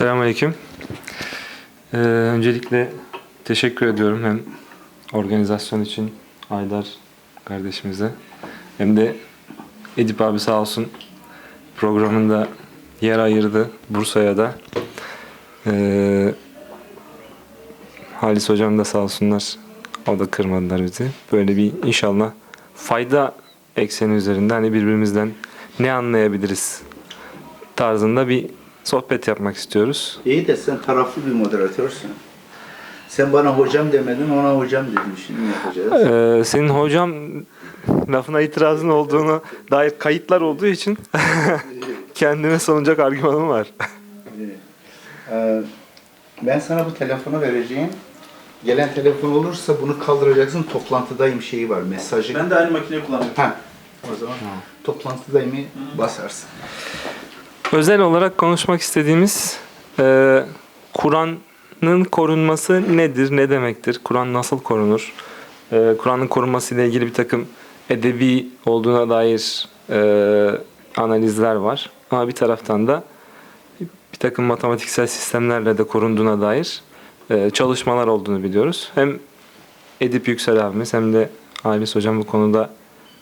Selamünaleyküm. Ee, öncelikle teşekkür ediyorum hem organizasyon için Aydar kardeşimize hem de Edip abi sağ olsun programında yer ayırdı Bursa'ya da. Ee, Halis hocam da sağ olsunlar. O da kırmadılar bizi. Böyle bir inşallah fayda ekseni üzerinde hani birbirimizden ne anlayabiliriz tarzında bir sohbet yapmak istiyoruz. İyi de sen taraflı bir moderatörsün. Sen bana hocam demedin, ona hocam dedim. Şimdi ne yapacağız? Ee, senin hocam lafına itirazın olduğunu dair kayıtlar olduğu için kendime savunacak argümanım var. Ee, ben sana bu telefonu vereceğim. Gelen telefon olursa bunu kaldıracaksın. Toplantıdayım şeyi var, mesajı. Ben de aynı makineyi kullanıyorum. Ha. O zaman toplantıdayımı basarsın. Özel olarak konuşmak istediğimiz e, Kur'an'ın korunması nedir, ne demektir? Kur'an nasıl korunur? E, Kur'an'ın korunması ile ilgili bir takım edebi olduğuna dair e, analizler var. Ama bir taraftan da bir takım matematiksel sistemlerle de korunduğuna dair e, çalışmalar olduğunu biliyoruz. Hem Edip Yüksel abimiz hem de Halis Hocam bu konuda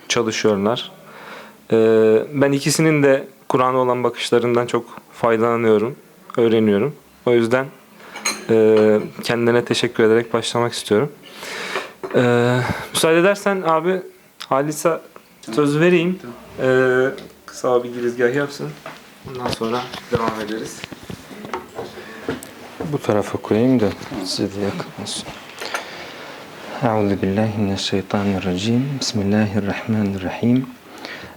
çalışıyorlar. Ee, ben ikisinin de Kur'an'a olan bakışlarından çok faydalanıyorum, öğreniyorum. O yüzden e, kendilerine teşekkür ederek başlamak istiyorum. Ee, müsaade edersen abi Halis'a söz vereyim. Ee, kısa bir girizgah yapsın. Ondan sonra devam ederiz. Bu tarafa koyayım da size de yakın olsun. Euzu billahi mineşşeytanirracim. Bismillahirrahmanirrahim.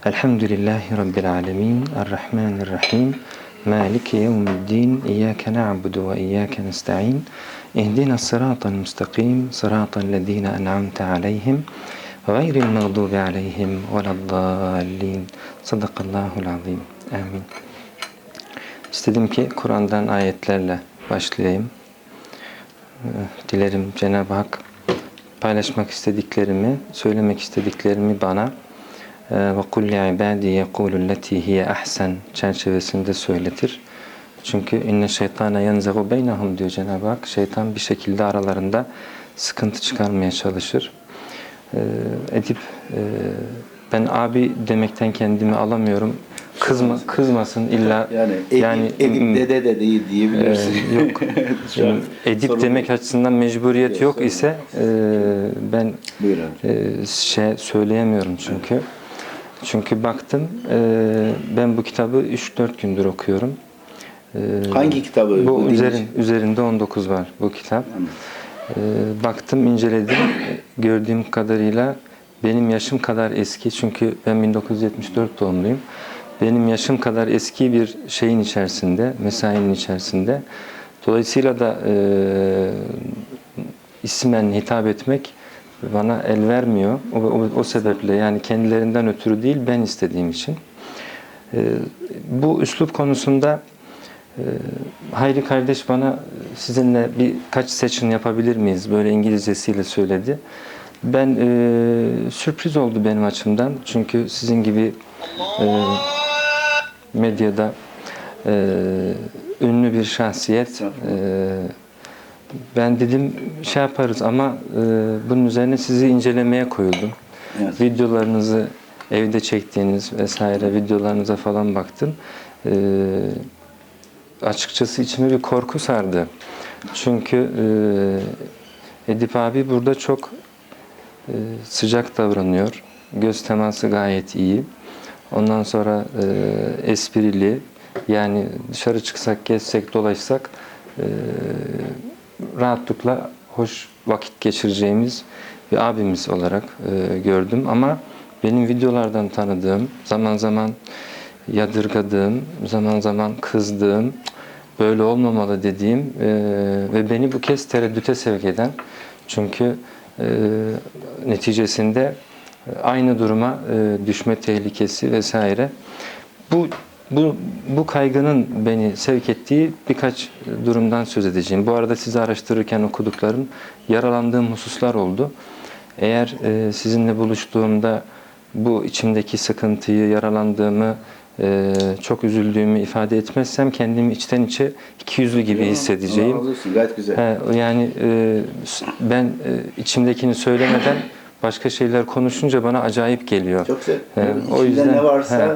Elhamdülillahi rabbil alamin. Errahmanirrahim. Maliki yevmiddin. İyyake na'budu ve iyyake nestaîn. İhdina sıratal müstakim. Sıratal lezîne en'amte aleyhim. Gayril mağdubi aleyhim veleddallin. Sadakallahul azim. Amin. İstedim ki Kur'an'dan ayetlerle başlayayım. Ee, Dilerim Cenab-ı Hak paylaşmak istediklerimi, söylemek istediklerimi bana ve kul li ibadi yekulu leti hiye ahsen çerçevesinde söyletir. Çünkü inne şeytana yenzehu beynehum diyor Cenab-ı Hak. Şeytan bir şekilde aralarında sıkıntı çıkarmaya çalışır. Ee, Edip e, ben abi demekten kendimi alamıyorum. Kızma, kızmasın illa Yani edip, yani edip dede de değil diyebilirsin. Ee, yok. An Edip sorun demek değil. açısından mecburiyet Yok, ise e, ben e, şey söyleyemiyorum çünkü. Çünkü baktım e, ben bu kitabı 3-4 gündür okuyorum. E, Hangi kitabı? Bu üzerin, üzerinde 19 var bu kitap. E, baktım, inceledim. Gördüğüm kadarıyla benim yaşım kadar eski. Çünkü ben 1974 doğumluyum. Benim yaşım kadar eski bir şeyin içerisinde, mesainin içerisinde. Dolayısıyla da e, ismen hitap etmek bana el vermiyor. O, o, o sebeple yani kendilerinden ötürü değil ben istediğim için. E, bu üslup konusunda e, Hayri kardeş bana sizinle birkaç seçim yapabilir miyiz? Böyle İngilizcesiyle söyledi. Ben e, sürpriz oldu benim açımdan. Çünkü sizin gibi e, medyada e, ünlü bir şahsiyet. E, ben dedim şey yaparız ama e, bunun üzerine sizi incelemeye koyuldum. Evet. Videolarınızı evde çektiğiniz vesaire videolarınıza falan baktım. E, açıkçası içime bir korku sardı. Çünkü e, Edip abi burada çok e, sıcak davranıyor. Göz teması gayet iyi. Ondan sonra e, esprili. Yani dışarı çıksak, gezsek, dolaşsak e, rahatlıkla hoş vakit geçireceğimiz bir abimiz olarak e, gördüm. Ama benim videolardan tanıdığım, zaman zaman yadırgadığım, zaman zaman kızdığım, böyle olmamalı dediğim e, ve beni bu kez tereddüte sevk eden çünkü e, neticesinde aynı duruma e, düşme tehlikesi vesaire. Bu bu bu kaygının beni sevk ettiği birkaç durumdan söz edeceğim. Bu arada sizi araştırırken okuduklarım, yaralandığım hususlar oldu. Eğer e, sizinle buluştuğumda bu içimdeki sıkıntıyı, yaralandığımı e, çok üzüldüğümü ifade etmezsem kendimi içten içe ikiyüzlü gibi hissedeceğim. Gayet güzel. He, yani e, ben e, içimdekini söylemeden başka şeyler konuşunca bana acayip geliyor. Çok güzel. İçinde o yüzden- ne varsa he,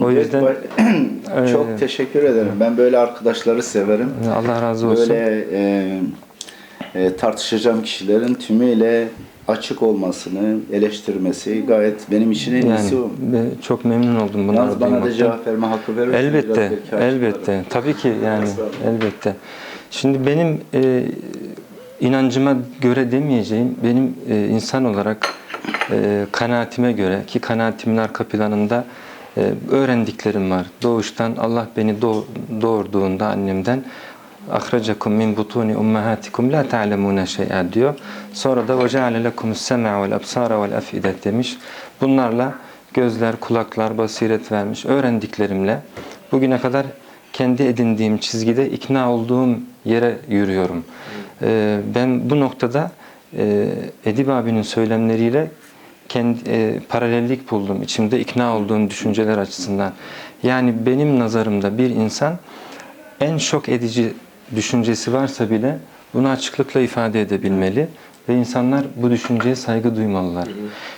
o yüzden- Direkt- çok Ee, teşekkür ederim. Ben böyle arkadaşları severim. Allah razı olsun. Böyle e, e, tartışacağım kişilerin tümüyle açık olmasını, eleştirmesi gayet benim için en iyisi Yani o. çok memnun oldum bunları Yalnız bana da cevap verme hakkı verirsen Elbette, elbette. Tabii ki yani elbette. Şimdi benim e, inancıma göre demeyeceğim, benim e, insan olarak e, kanaatime göre ki kanaatimin arka planında öğrendiklerim var. Doğuştan Allah beni doğ- doğurduğunda annemden ahracakum min butuni ummahatikum la ta'lemuna şey'a diyor. Sonra da ve ceale lekumus sem'a vel demiş. Bunlarla gözler, kulaklar, basiret vermiş. Öğrendiklerimle bugüne kadar kendi edindiğim çizgide ikna olduğum yere yürüyorum. Ee, ben bu noktada e, Edip abinin söylemleriyle kendi e, paralellik buldum. İçimde ikna olduğum düşünceler açısından. Yani benim nazarımda bir insan en şok edici düşüncesi varsa bile bunu açıklıkla ifade edebilmeli ve insanlar bu düşünceye saygı duymalılar.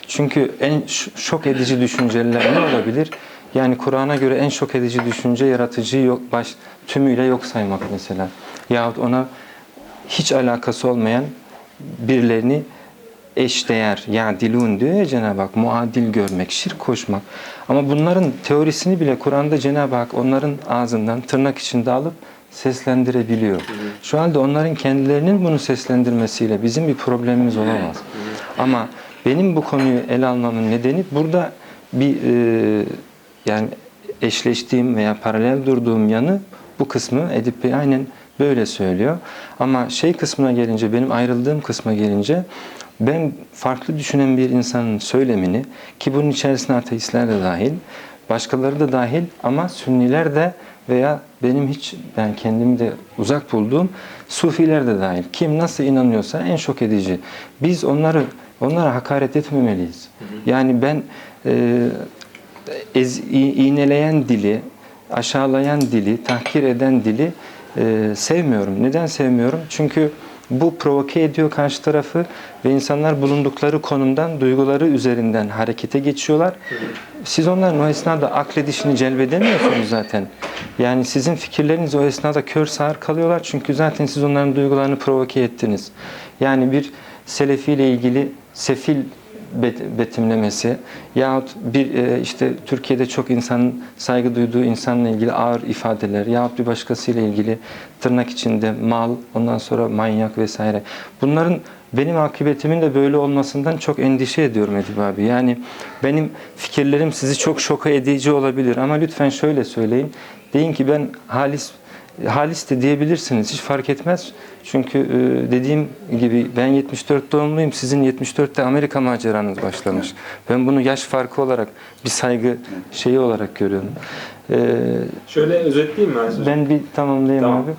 Çünkü en şok edici düşünceler ne olabilir? Yani Kur'an'a göre en şok edici düşünce yaratıcıyı yok baş tümüyle yok saymak mesela. Yahut ona hiç alakası olmayan birilerini eşdeğer, ya dilun diyor ya Cenab-ı Hak, muadil görmek, şirk koşmak. Ama bunların teorisini bile Kur'an'da Cenab-ı Hak onların ağzından tırnak içinde alıp seslendirebiliyor. Şu halde onların kendilerinin bunu seslendirmesiyle bizim bir problemimiz olamaz. Ama benim bu konuyu ele almamın nedeni burada bir e, yani eşleştiğim veya paralel durduğum yanı bu kısmı Edip Bey aynen böyle söylüyor. Ama şey kısmına gelince, benim ayrıldığım kısma gelince ben farklı düşünen bir insanın söylemini ki bunun içerisine ateistler de dahil, başkaları da dahil ama Sünniler de veya benim hiç ben kendimi de uzak bulduğum Sufiler de dahil. Kim nasıl inanıyorsa en şok edici. Biz onları onlara hakaret etmemeliyiz. Yani ben e, ez, iğneleyen dili, aşağılayan dili, tahkir eden dili e, sevmiyorum. Neden sevmiyorum? Çünkü bu provoke ediyor karşı tarafı ve insanlar bulundukları konumdan, duyguları üzerinden harekete geçiyorlar. Siz onların o esnada akledişini celbedemiyorsunuz zaten. Yani sizin fikirleriniz o esnada kör sağır kalıyorlar çünkü zaten siz onların duygularını provoke ettiniz. Yani bir selefiyle ilgili sefil betimlemesi yahut bir e, işte Türkiye'de çok insanın saygı duyduğu insanla ilgili ağır ifadeler yahut bir başkasıyla ilgili tırnak içinde mal ondan sonra manyak vesaire. Bunların benim akıbetimin de böyle olmasından çok endişe ediyorum Edip abi. Yani benim fikirlerim sizi çok şoka edici olabilir ama lütfen şöyle söyleyin. Deyin ki ben halis Halis de diyebilirsiniz. Hiç fark etmez. Çünkü e, dediğim gibi ben 74 doğumluyum. Sizin 74'te Amerika maceranız başlamış. Ben bunu yaş farkı olarak bir saygı şeyi olarak görüyorum. E, Şöyle özetleyeyim mi Aziz Hocam? ben bir tamamlayayım Tamam. abi.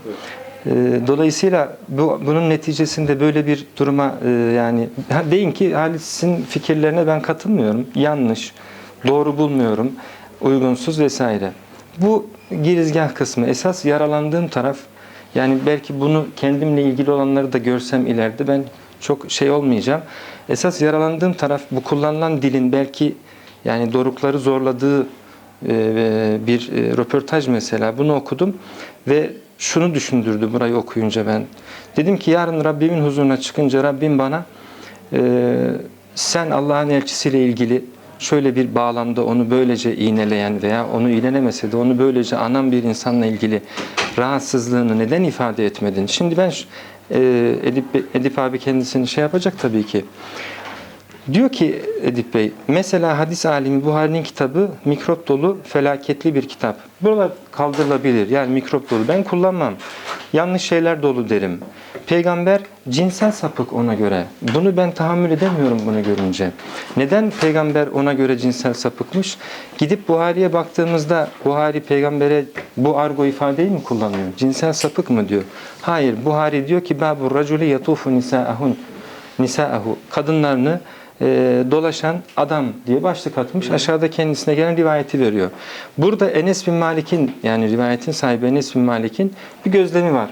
E, Dolayısıyla bu bunun neticesinde böyle bir duruma e, yani ha, deyin ki Halis'in fikirlerine ben katılmıyorum. Yanlış, doğru bulmuyorum, uygunsuz vesaire. Bu girizgah kısmı. Esas yaralandığım taraf yani belki bunu kendimle ilgili olanları da görsem ileride ben çok şey olmayacağım. Esas yaralandığım taraf bu kullanılan dilin belki yani dorukları zorladığı e, bir e, röportaj mesela bunu okudum ve şunu düşündürdü burayı okuyunca ben. Dedim ki yarın Rabbimin huzuruna çıkınca Rabbim bana e, sen Allah'ın elçisiyle ilgili şöyle bir bağlamda onu böylece iğneleyen veya onu iğnelemese de onu böylece anan bir insanla ilgili rahatsızlığını neden ifade etmedin? Şimdi ben e, Edip, Edip abi kendisini şey yapacak tabii ki. Diyor ki Edip Bey, mesela hadis alimi Buhari'nin kitabı mikrop dolu felaketli bir kitap. Buralar kaldırılabilir. Yani mikrop dolu. Ben kullanmam. Yanlış şeyler dolu derim. Peygamber cinsel sapık ona göre. Bunu ben tahammül edemiyorum bunu görünce. Neden peygamber ona göre cinsel sapıkmış? Gidip Buhari'ye baktığımızda Buhari peygambere bu argo ifadeyi mi kullanıyor? Cinsel sapık mı diyor? Hayır. Buhari diyor ki Babu raculi yatufu nisa'ahun nisa'ahu kadınlarını e, dolaşan adam diye başlık atmış. Aşağıda kendisine gelen rivayeti veriyor. Burada Enes bin Malik'in yani rivayetin sahibi Enes bin Malik'in bir gözlemi var.